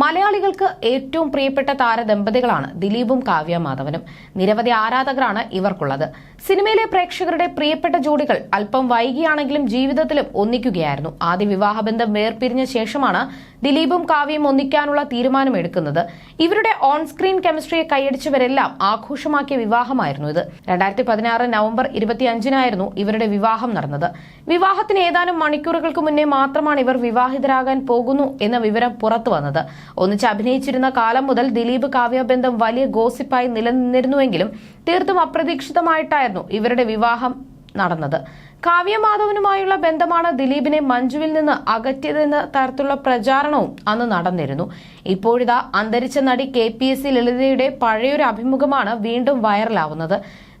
മലയാളികൾക്ക് ഏറ്റവും പ്രിയപ്പെട്ട താരദമ്പതികളാണ് ദിലീപും കാവ്യ മാധവനും. നിരവധി ആരാധകരാണ് ഇവർക്കുള്ളത്. സിനിമയിലെ പ്രേക്ഷകരുടെ പ്രിയപ്പെട്ട ജോഡികൾ അല്പം വൈകിയാണെങ്കിലും ജീവിതത്തിലും ഒന്നിക്കുകയായിരുന്നു. ആദ്യ വിവാഹബന്ധം വേർപിരിഞ്ഞ ശേഷമാണ് ദിലീപും കാവ്യയും ഒന്നിക്കാനുള്ള തീരുമാനമെടുക്കുന്നത്. ഇവരുടെ ഓൺ സ്ക്രീൻ കെമിസ്ട്രിയെ കൈയടിച്ചവരെല്ലാം ആഘോഷമാക്കിയ വിവാഹമായിരുന്നു ഇത്. രണ്ടായിരത്തി പതിനാറ് നവംബർ ഇരുപത്തിയഞ്ചിനായിരുന്നു ഇവരുടെ വിവാഹം നടന്നത്. വിവാഹത്തിന് ഏതാനും മണിക്കൂറുകൾക്ക് മുന്നേ മാത്രമാണ് ഇവർ വിവാഹിതരാകാൻ പോകുന്നു എന്ന വിവരം പുറത്തു വന്നത്. ഒന്നിച്ച് അഭിനയിച്ചിരുന്ന കാലം മുതൽ ദിലീപ് കാവ്യബന്ധം വലിയ ഗോസിപ്പായി നിലനിന്നിരുന്നുവെങ്കിലും തീർത്തും അപ്രതീക്ഷിതമായിട്ടായിരുന്നു ഇവരുടെ വിവാഹം നടന്നത്. കാവ്യമാധവനുമായുള്ള ബന്ധമാണ് ദിലീപിനെ മഞ്ജുവിൽ നിന്ന് അകറ്റിയതെന്ന തരത്തിലുള്ള പ്രചാരണവും അന്ന് നടന്നിരുന്നു. ഇപ്പോഴിതാ അന്തരിച്ച നടി കെ പി എസ് സി ലളിതയുടെ പഴയൊരു അഭിമുഖമാണ് വീണ്ടും വൈറലാവുന്നത്.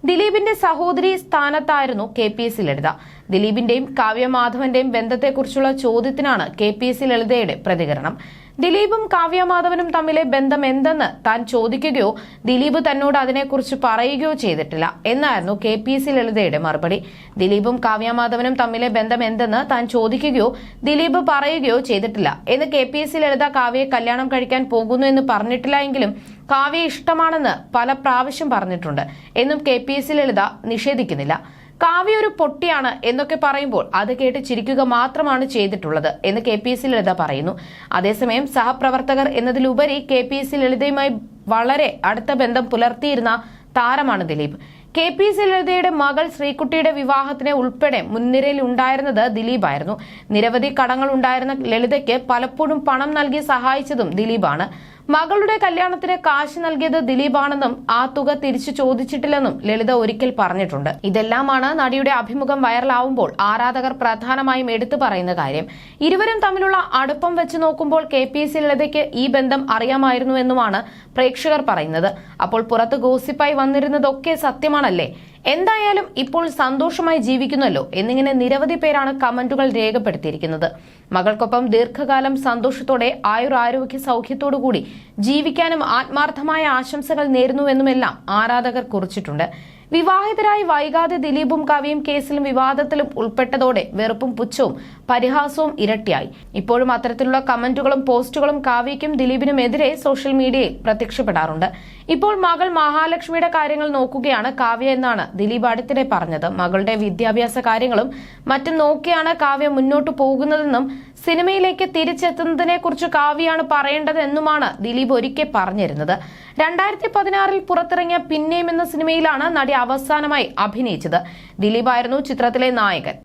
ദിലീപിന്റെ സഹോദരി സ്ഥാനത്തായിരുന്നു K P S C Lalitha. ദിലീപിന്റെയും കാവ്യമാധവന്റെയും ബന്ധത്തെക്കുറിച്ചുള്ള ചോദ്യത്തിനാണ് കെ പി എസ് സി ലളിതയുടെ പ്രതികരണം. ദിലീപും കാവ്യമാധവനും തമ്മിലെ ബന്ധം എന്തെന്ന് താൻ ചോദിക്കുകയോ ദിലീപ് തന്നോട് അതിനെക്കുറിച്ച് പറയുകയോ ചെയ്തിട്ടില്ല എന്നായിരുന്നു കെ പി എസ് സി ലളിതയുടെ മറുപടി. ദിലീപും കാവ്യമാധവനും തമ്മിലെ ബന്ധം എന്തെന്ന് താൻ ചോദിക്കുകയോ ദിലീപ് പറയുകയോ ചെയ്തിട്ടില്ല എന്ന് K P S C Lalitha കാവ്യയെ കല്യാണം കഴിക്കാൻ പോകുന്നു എന്ന് പറഞ്ഞിട്ടില്ല എങ്കിലും കാവ്യ ഇഷ്ടമാണെന്ന് പല പ്രാവശ്യം പറഞ്ഞിട്ടുണ്ട്. എന്നും K P S C Lalitha നിഷേധിക്കുന്നില്ല. Kavya ഒരു പൊട്ടിയാണ് എന്നൊക്കെ പറയുമ്പോൾ അത് കേട്ട് ചിരിക്കുക മാത്രമാണ് ചെയ്തിട്ടുള്ളത് എന്ന് കെ പി എസ് ലളിത പറയുന്നു. അതേസമയം സഹപ്രവർത്തകർ എന്നതിലുപരി കെ പി എസ് ലളിതയുമായി വളരെ അടുത്ത ബന്ധം പുലർത്തിയിരുന്ന താരമാണ് ദിലീപ്. കെ പി ലളിതയുടെ മകൾ ശ്രീകുട്ടിയുടെ വിവാഹത്തിന് ഉൾപ്പെടെ മുൻനിരയിൽ ഉണ്ടായിരുന്നത് ദിലീപായിരുന്നു. നിരവധി കടങ്ങൾ ഉണ്ടായിരുന്ന ലളിതയ്ക്ക് പലപ്പോഴും പണം നൽകി സഹായിച്ചതും ദിലീപാണ്. മകളുടെ കല്യാണത്തിന് കാശ് നൽകിയത് ദിലീപാണെന്നും ആ തുക തിരിച്ചു ചോദിച്ചിട്ടില്ലെന്നും ലളിത ഒരിക്കൽ പറഞ്ഞിട്ടുണ്ട്. ഇതെല്ലാമാണ് നടിയുടെ അഭിമുഖം വൈറലാവുമ്പോൾ ആരാധകർ പ്രധാനമായും എടുത്തു പറയുന്ന കാര്യം. ഇരുവരും തമ്മിലുള്ള അടുപ്പം വെച്ച് നോക്കുമ്പോൾ കെ പി എസ് ലളിതയ്ക്ക് ഈ ബന്ധം അറിയാമായിരുന്നുവെന്നുമാണ് പ്രേക്ഷകർ പറയുന്നത്. അപ്പോൾ പുറത്ത് ഗോസിപ്പായി വന്നിരുന്നതൊക്കെ സത്യമാണല്ലേ? എന്തായാലും ഇപ്പോൾ സന്തോഷമായി ജീവിക്കുന്നല്ലോ എന്നിങ്ങനെ നിരവധി പേരാണ് കമന്റുകൾ രേഖപ്പെടുത്തിയിരിക്കുന്നത്. മകൾക്കൊപ്പം ദീർഘകാലം സന്തോഷത്തോടെ ആയുരാരോഗ്യ സൗഖ്യത്തോടു കൂടി ജീവിക്കാനും ആത്മാർത്ഥമായ ആശംസകൾ നേരുന്നുവെന്നുമെല്ലാം ആരാധകർ കുറിച്ചിട്ടുണ്ട്. വിവാഹിതരായി വൈകാതെ ദിലീപും കവിയും കേസിലും വിവാദത്തിലും ഉൾപ്പെട്ടതോടെ വെറുപ്പും പുച്ഛവും പരിഹാസവും ഇരട്ടിയായി. ഇപ്പോഴും അത്തരത്തിലുള്ള കമന്റുകളും പോസ്റ്റുകളും കാവ്യയ്ക്കും ദിലീപിനുമെതിരെ സോഷ്യൽ മീഡിയയിൽ പ്രത്യക്ഷപ്പെടാറുണ്ട്. ഇപ്പോൾ മകൾ മഹാലക്ഷ്മിയുടെ കാര്യങ്ങൾ നോക്കുകയാണ് കാവ്യ എന്നാണ് ദിലീപ് അടുത്തിടെ പറഞ്ഞത്. മകളുടെ വിദ്യാഭ്യാസ കാര്യങ്ങളും മറ്റും നോക്കിയാണ് കാവ്യ മുന്നോട്ടു പോകുന്നതെന്നും സിനിമയിലേക്ക് തിരിച്ചെത്തുന്നതിനെ കുറിച്ച് കാവ്യാണ് പറയേണ്ടതെന്നുമാണ് ദിലീപ് ഒരിക്കൽ പറഞ്ഞിരുന്നത്. രണ്ടായിരത്തി പതിനാറിൽ പുറത്തിറങ്ങിയ പിന്നെയും എന്ന സിനിമയിലാണ് നടി അവസാനമായി അഭിനയിച്ചത്. ദിലീപായിരുന്നു ചിത്രത്തിലെ നായകൻ.